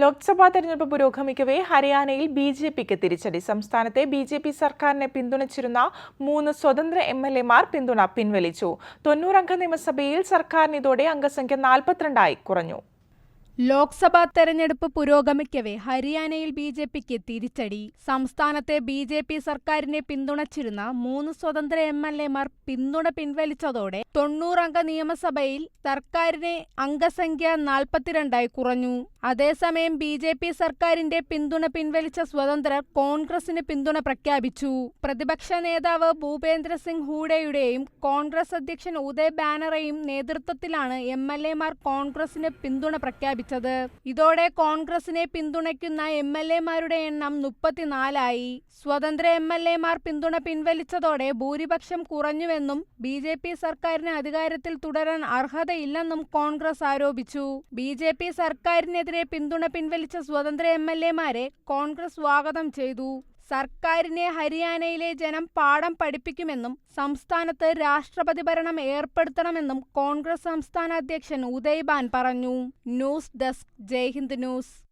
ലോക്സഭാ തെരഞ്ഞെടുപ്പ് പുരോഗമിക്കവേ ഹരിയാനയിൽ B J പിക്ക് തിരിച്ചടി. സംസ്ഥാനത്തെ ബി ജെ പി സർക്കാരിനെ പിന്തുണച്ചിരുന്ന മൂന്ന് സ്വതന്ത്ര എം എൽ എമാർ പിന്തുണ പിൻവലിച്ചു. തൊണ്ണൂറംഗ നിയമസഭയിൽ സർക്കാരിന് ഇതോടെ അംഗസംഖ്യ നാൽപ്പത്തിരണ്ടായി കുറഞ്ഞു. ലോക്സഭാ തെരഞ്ഞെടുപ്പ് പുരോഗമിക്കവേ ഹരിയാനയിൽ ബി ജെ പിക്ക് തിരിച്ചടി. സംസ്ഥാനത്തെ ബി ജെ പി സർക്കാരിനെ പിന്തുണച്ചിരുന്ന മൂന്ന് സ്വതന്ത്ര എം എൽ എമാർ പിന്തുണ പിൻവലിച്ചതോടെ തൊണ്ണൂറംഗ നിയമസഭയിൽ സർക്കാരിനെ അംഗസംഖ്യ നാൽപ്പത്തിരണ്ടായി കുറഞ്ഞു. അതേസമയം ബി ജെ പി സർക്കാരിന്റെ പിന്തുണ പിൻവലിച്ച സ്വതന്ത്രർ കോൺഗ്രസിന് പിന്തുണ പ്രഖ്യാപിച്ചു. പ്രതിപക്ഷ നേതാവ് ഭൂപേന്ദ്ര സിംഗ് ഹൂഡയുടെയും കോൺഗ്രസ് അധ്യക്ഷൻ ഉദയ് ബാനറെയും നേതൃത്വത്തിലാണ് എം എൽ എമാർ കോൺഗ്രസിന് പിന്തുണ പ്രഖ്യാപിച്ചത്. ഇതോടെ കോൺഗ്രസിനെ പിന്തുണയ്ക്കുന്ന എം എൽ എമാരുടെ എണ്ണം മുപ്പത്തിനാലായി. സ്വതന്ത്ര എം എൽ എമാർ പിന്തുണ പിൻവലിച്ചതോടെ ഭൂരിപക്ഷം കുറഞ്ഞുവെന്നും ബി ജെ പി സർക്കാരിന് അധികാരത്തിൽ തുടരാൻ അർഹതയില്ലെന്നും കോൺഗ്രസ് ആരോപിച്ചു. ബി ജെ പി സർക്കാരിനെതിരെ പിന്തുണ പിൻവലിച്ച സ്വതന്ത്ര എം എൽ എമാരെ കോൺഗ്രസ് സ്വാഗതം ചെയ്തു. സർക്കാരിനെ ഹരിയാനയിലെ ജനം പാഠം പഠിപ്പിക്കുമെന്നും സംസ്ഥാനത്ത് രാഷ്ട്രപതി ഭരണം ഏർപ്പെടുത്തണമെന്നും കോൺഗ്രസ് സംസ്ഥാന അധ്യക്ഷൻ ഉദയ് ബാൻ പറഞ്ഞു. News desk Jaihind news.